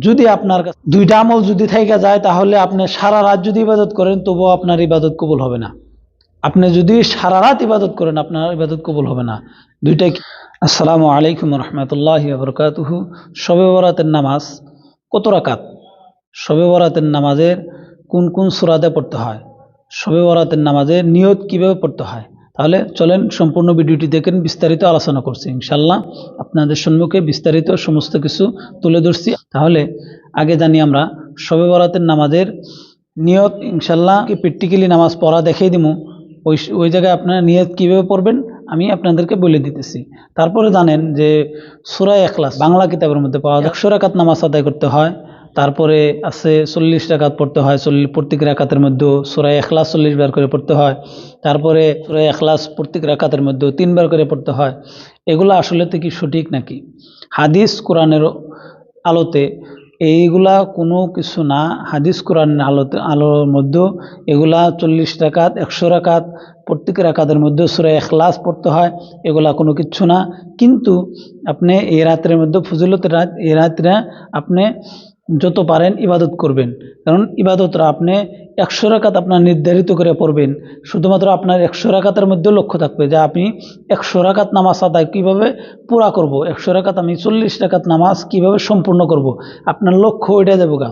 যদি আপনার দুইটা আমল যদি থাইকা যায়, তাহলে আপনি সারা রাত যদি ইবাদত করেন, তবুও আপনার ইবাদত কবুল হবে না। আপনি যদি সারা রাত ইবাদত করেন, আপনার ইবাদত কবুল হবে না। দুইটাই আসসালামু আলাইকুম রহমতুল্লাহ বরকাতুহু। শবে বরাতের নামাজ কত রাকাত? শবে বরাতের নামাজের কোন কোন সুরাতে পড়তে হয়? শবে বরাতের নামাজের নিয়ত কীভাবে পড়তে হয়? তাহলে চলেন সম্পূর্ণ ভিডিওটি দেখেন বিস্তারিত আলোচনা করছি ইনশাল্লাহ আপনাদের সম্মুখে বিস্তারিত সমস্ত কিছু তুলে ধরছি। তাহলে আগে জানি আমরা শবে বরাতের নামাজের নিয়ত ইনশাল্লাহ কি প্র্যাকটিক্যালি নামাজ পড়া দেখিয়ে দিব ওই ওই জায়গায় আপনারা নিয়ত কীভাবে পড়বেন আমি আপনাদেরকে বলে দিতেছি। তারপরে জানেন যে সুরায় এখলাস বাংলা কিতাবের মধ্যে পাওয়া যায়। একশো রাকাত নামাজ আদায় করতে হয়। তারপরে আছে চল্লিশ রাকাত পড়তে হয় চল্লিশ প্রত্যেক রাকাতের মধ্যেও সুরায় এখলাস চল্লিশ বার করে পড়তে হয়, তারপরে সুরায় এখলাস প্রত্যেক রাকাতের মধ্যেও তিনবার করে পড়তে হয়। এগুলো আসলে তো কি সঠিক নাকি? হাদিস কোরআনের আলোতে এইগুলা কোনো কিছু না, হাদিস কোরআনের আলোতে, আলোর মধ্যেও এগুলা চল্লিশ রাকাত, একশো রাকাত, প্রত্যেক রাকাতের মধ্যে সুরা এখলাস পড়তে হয়, এগুলা কোনো কিচ্ছু না। কিন্তু আপনি এই রাত্রের মধ্যে ফজিলতের রাত, এই রাত্রে আপনি যত পারেন ইবাদত করবেন। কারণ ইবাদতরা আপনি একশো রাকাত আপনার নির্ধারিত করে পড়বেন। শুধুমাত্র আপনার একশো রাকাতের মধ্যে লক্ষ্য থাকবে যে আপনি একশো রাকাত নামাজ আদায় কীভাবে পুরা করব, একশো রাকাত আমি চল্লিশ রাকাত নামাজ কীভাবে সম্পূর্ণ করব, আপনার লক্ষ্য ওইটা দেবো গা।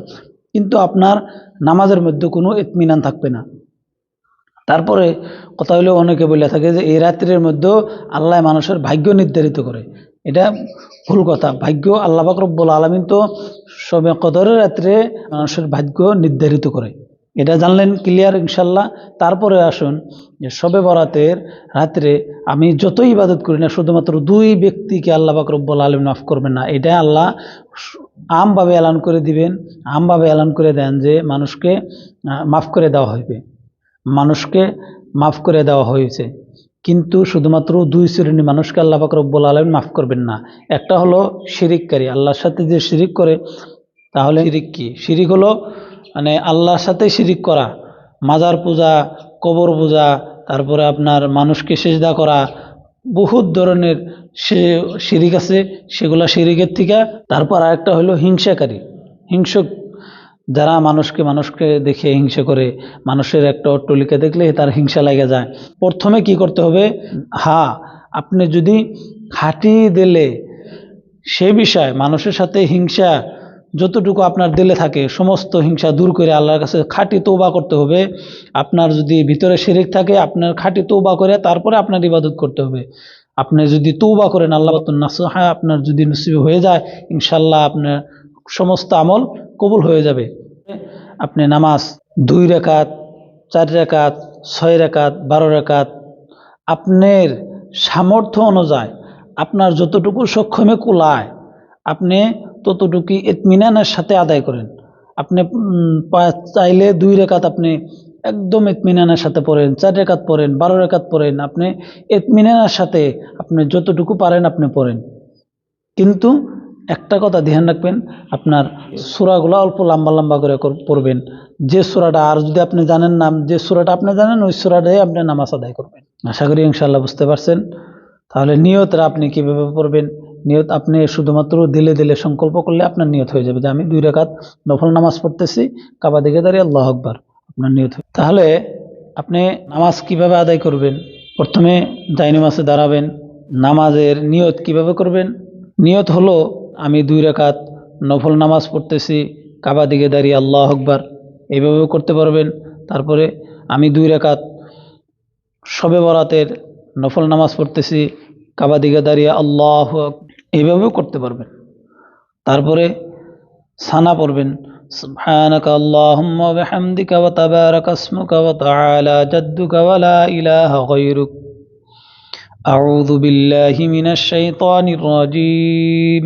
কিন্তু আপনার নামাজের মধ্যে কোনো ইতমিনান থাকবে না। তারপরে কথা হলেও অনেকে বলে থাকে যে এই রাত্রির মধ্যেও আল্লাহ মানুষের ভাগ্য নির্ধারিত করে। এটা ভুল কথা। ভাগ্য আল্লাহ বাকরব্বুল আলমিন তো সবে কদরের রাত্রে মানুষের ভাগ্য নির্ধারিত করে। এটা জানলেন ক্লিয়ার ইনশাল্লাহ তারপরে আসুন যে সবে বরাতের রাত্রে আমি যতই ইবাদত করি না, শুধুমাত্র দুই ব্যক্তিকে আল্লাহ বাকরব্বুল আলম মাফ করবেন না। এটা আল্লাহ আমভাবে এলান করে দিবেন, আমভাবে এলান করে দেন যে মানুষকে মাফ করে দেওয়া হইবে। মানুষকে মাফ করে দেওয়া হয়েছে। কিন্তু শুধুমাত্র দুই শ্রেণি মানুষকে আল্লাহ পাক রব্বুল আলম মাফ করবেন না। একটা হলো শিরিককারী, আল্লাহর সাথে যে শিরিক করে, তাহলে শিরিক কি? শিরিক হলো মানে আল্লাহর সাথে শিরিক করা, মাজার পূজা, কবর পূজা, তারপরে আপনার মানুষকে সেজদা করা, বহুত ধরনের সে শিরিক আছে, সেগুলা শিরিকের থেকে। তারপর আরেকটা হলো হিংসাকারী। হিংসক যারা মানুষকে মানুষকে দেখে হিংসা করে, মানুষের একটা অট্টলিকা দেখলে তার হিংসা লেগে যায়। প্রথমে কি করতে হবে? হা, আপনি যদি খাঁটি দিলে সে বিষয় মানুষের সাথে হিংসা যতটুকু আপনার দিলে থাকে, সমস্ত হিংসা দূর করে আল্লাহর কাছে খাঁটি তৌবা করতে হবে। আপনার যদি ভিতরে শিরিক থাকে, আপনার খাঁটি তৌবা করে তারপরে আপনার ইবাদত করতে হবে। আপনি যদি তৌবা করেন, আল্লাহ নাসহা আপনার যদি নসিব হয়ে যায়, ইনশাল্লাহ আপনার সমস্ত আমল কবুল হয়ে যাবে। আপনি নামাজ দুই রেখাত, চার রেখাত, ছয় রেখাত, বারো রেখাত, আপনার সামর্থ্য অনুযায়ী আপনার যতটুকু সক্ষমে কুলায়, আপনি ততটুকু ইতমিনানের সাথে আদায় করেন। আপনি চাইলে দুই রেখাত আপনি একদম ইতমিনানের সাথে পড়েন, চার রেখাত পড়েন, বারো রেখাত পড়েন, আপনি ইতমিনানের সাথে আপনি যতটুকু পারেন আপনি পড়েন। কিন্তু একটা কথা ধ্যান রাখবেন, আপনার সুরাগুলো অল্প লম্বা লম্বা করে পড়বেন। যে সুরাটা, আর যদি আপনি জানেন নাম যে সুরাটা আপনি জানেন, ওই সুরাটাই আপনি নামাজ আদায় করবেন। আশা করি ইনশাল্লাহ বুঝতে পারছেন। তাহলে নিয়তরা আপনি কীভাবে পড়বেন? নিয়ত আপনি শুধুমাত্র দিলে দিলে সংকল্প করলে আপনার নিয়ত হয়ে যাবে যে আমি দুই রেখাত নফল নামাজ পড়তেছি, কাবা দিকে দাঁড়িয়ে আল্লাহ আকবার, আপনার নিয়ত তাহলে আপনি নামাজ কীভাবে আদায় করবেন? প্রথমে জাইনামাজে দাঁড়াবেন। নামাজের নিয়ত কীভাবে করবেন? নিয়ত হলো আমি দুই রেখাত নফল নামাজ পড়তেছি কাবা দিকে দাঁড়িয়ে আল্লাহ আকবার এইভাবেও করতে পারবেন তারপরে আমি দুই রেখাত শবে বরাতের নফল নামাজ পড়তেছি কাবা দিকে দাঁড়িয়ে আল্লাহ এইভাবেও করতে পারবেন তারপরে সানা পড়বেন سبحانك اللهم وبحمدك وتبارك اسمك وتعالى جدك ولا إله غيرك أعوذ بالله من الشيطان الرجيم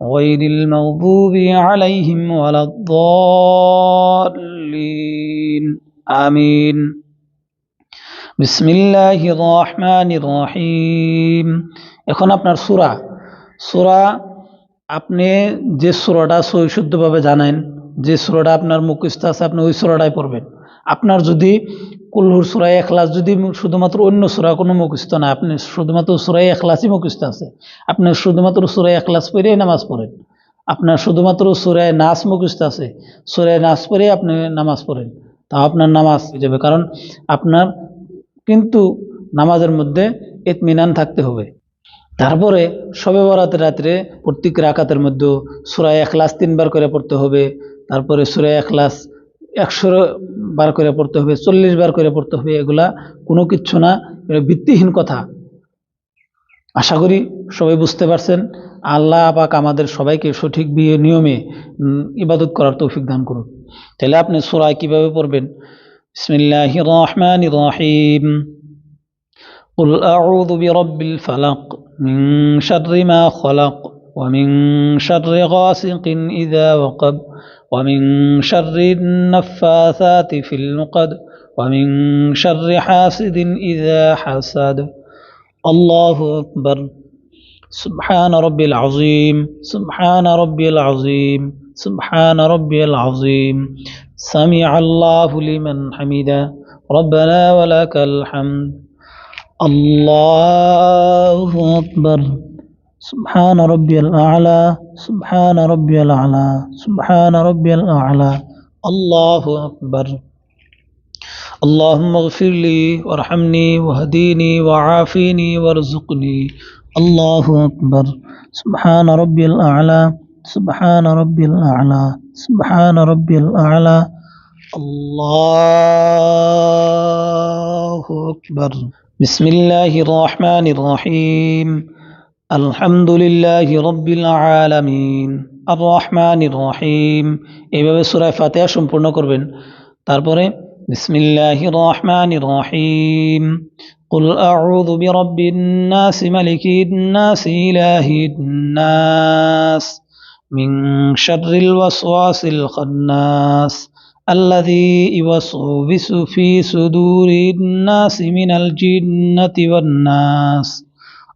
غير المغضوب عليهم ولا الضالين آمين বিসমিল্লাহির রহমানির রহিম এখন আপনার সূরা সূরা আপনি যে সূরাটা সহি শুদ্ধভাবে জানেন যে সূরাটা আপনার মুখস্থ আছে আপনি ওই সূরাটাই পড়বেন আপনার যদি কুল্লুর সুরাই এখলাস যদি শুধুমাত্র অন্য সুরা কোনো মুখস্থ না আপনি শুধুমাত্র সুরাই এখলাসই মুখস্থ আছে। আপনি শুধুমাত্র সুরাই এখলাস পড়েই নামাজ পড়েন। আপনার শুধুমাত্র সুরায় নাচ মুখস্থ আছে সুরায় নাচ পড়েই আপনি নামাজ পড়েন। তাও আপনার নামাজ হয়ে যাবে, কারণ আপনার কিন্তু নামাজের মধ্যে ইতমিনান থাকতে হবে। তারপরে সবে বরাতের রাত্রে প্রত্যেক রাকাতের মধ্যে সুরায় এখলাস তিনবার করে পড়তে হবে। তারপরে সুরায় এখলাস একশো বার করে পড়তে হবে চল্লিশ বার করে পড়তে হবে এগুলা কোনো কিচ্ছু না এটা ভিত্তিহীন কথা আশা করি সবাই বুঝতে পারছেন আল্লাহ পাক আমাদের সবাইকে সঠিক বিয়ে নিয়মে উম, ইবাদত করার তৌফিক দান করুন তাহলে আপনি সুরায় কিভাবে পড়বেন বিসমিল্লাহ রহমান রহিম قل أعوذ برب الفلق من شر ما خلق ومن شر غاسق إذا وقب ومن شر النفاثات في العقد ومن شر حاسد إذا حسد. الله أكبر. سبحان ربي العظيم. سبحان ربي العظيم. سبحان ربي العظيم. سمع الله لمن حمده. ربنا ولك الحمد. الله أكبر. سبحان ربي الأعلى سبحان ربي الأعلى سبحان ربي الأعلى. الله أكبر. اللهم اغفر لي وارحمني واهديني وعافيني وارزقني. الله أكبر. سبحان ربي الأعلى سبحان ربي الأعلى سبحان ربي الأعلى. الله أكبر. بسم الله الرحمن الرحيم. الحمد لله رب العالمين الرحمن الرحيم এইভাবে সূরা ফাতিহা সম্পূর্ণ করবেন তারপরে বিসমিল্লাহির রহমানির রহিম قل أعوذ برب الناس ملك الناس إله الناس من شر الوسواس الخناس الذي يوسوس في صدور الناس من الجنة والناس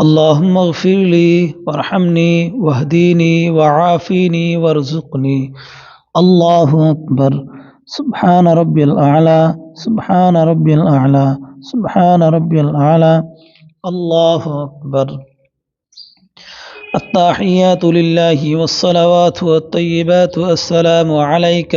اللهم اغفر لي وارحمني واهديني وعافيني وارزقني. الله أكبر. سبحان ربي الأعلى سبحان ربي الأعلى سبحان ربي الأعلى. الله أكبر. التحيات لله والصلوات والطيبات السلام عليك.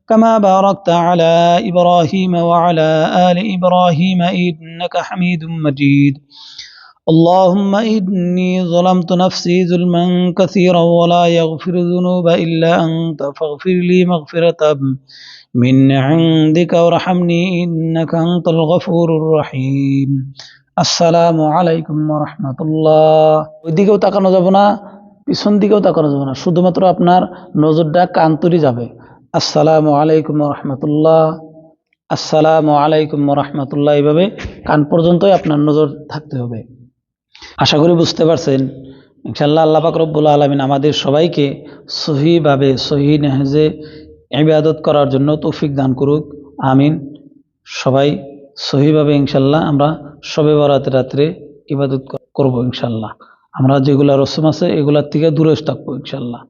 كما باركت على إبراهيم وعلى آل إبراهيم إنك حميد مجيد اللهم إني ظلمت نفسي ظلما كثيرا ولا يغفر الذنوب إلا أنت فاغفر لي مغفرة من عندك وارحمني إنك أنت الغفور الرحيم السلام عليكم ورحمة الله ওইদিকেও তাকানো যাবে না পিছন দিকেও তাকানো যাবে না শুধুমাত্র আপনার নজরটা কান্তরি যাবে আসসালামু আলাইকুম রহমতুল্লাহ আসসালামু আলাইকুম রহমতুল্লাহ এইভাবে কান পর্যন্তই আপনার নজর থাকতে হবে। আশা করি বুঝতে পারছেন। ইনশাল্লাহ আল্লাহ রব্বুল আলমিন আমাদের সবাইকে সহিভাবে, সহি নেহেজে ইবাদত করার জন্য তৌফিক দান করুক। আমিন। সবাই সহিভাবে ইনশাল্লাহ আমরা সবে বরাতের রাত্রে ইবাদত করব ইনশাল্লাহ আমরা যেগুলা রসম আছে এগুলার থেকে দূরে থাকব ইনশাল্লাহ